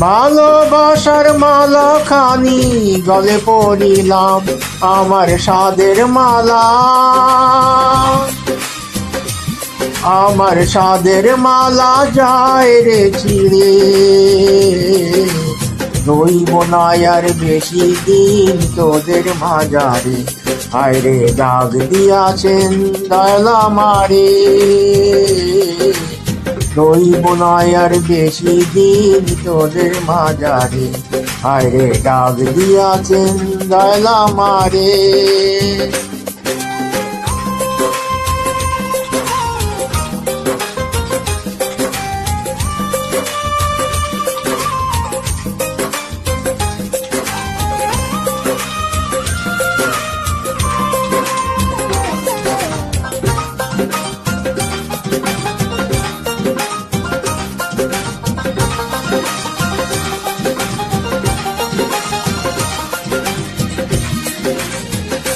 ভালোবাসার মালা খানি গলে পড়িলাম আমার সাদের মালা। আমার সাদের মালা যায় রে ছিঁড়ে রইব না আর বেশি দিন তোদের মাজারে হায় রে, দাগ দিয়াছেন দয়ালা মারে। রইব না আর বেশি দিন তোদের মাজারে আরে ডাক দিয়াছেন দয়ালা মারে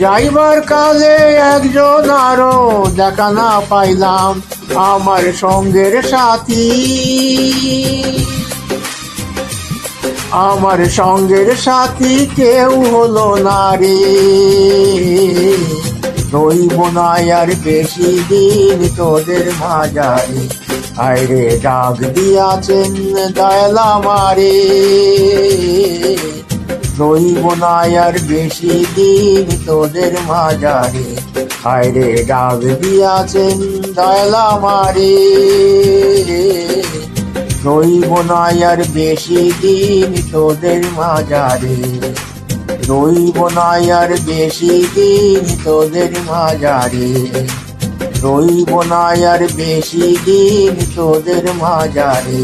যাইবার কালে একজন আরও দেখা না পাইলাম আমার সঙ্গের সাথী। আমার সঙ্গের সাথী কেউ হলো না রে রইব না আর বেশি দিন তোদের মাজারে আয় রে ডাক দিয়াছেন দয়ালা মারে। রইব না আর বেশি দিন তোদের মাজারে হায় রে ডাক দিয়াছেন দয়ালা মারে রইব আর বেশি দিন তোদের মাজারে রইব না আর বেশি দিন তোদের মাজারে রইব না আর বেশি দিন তোদের মাজারে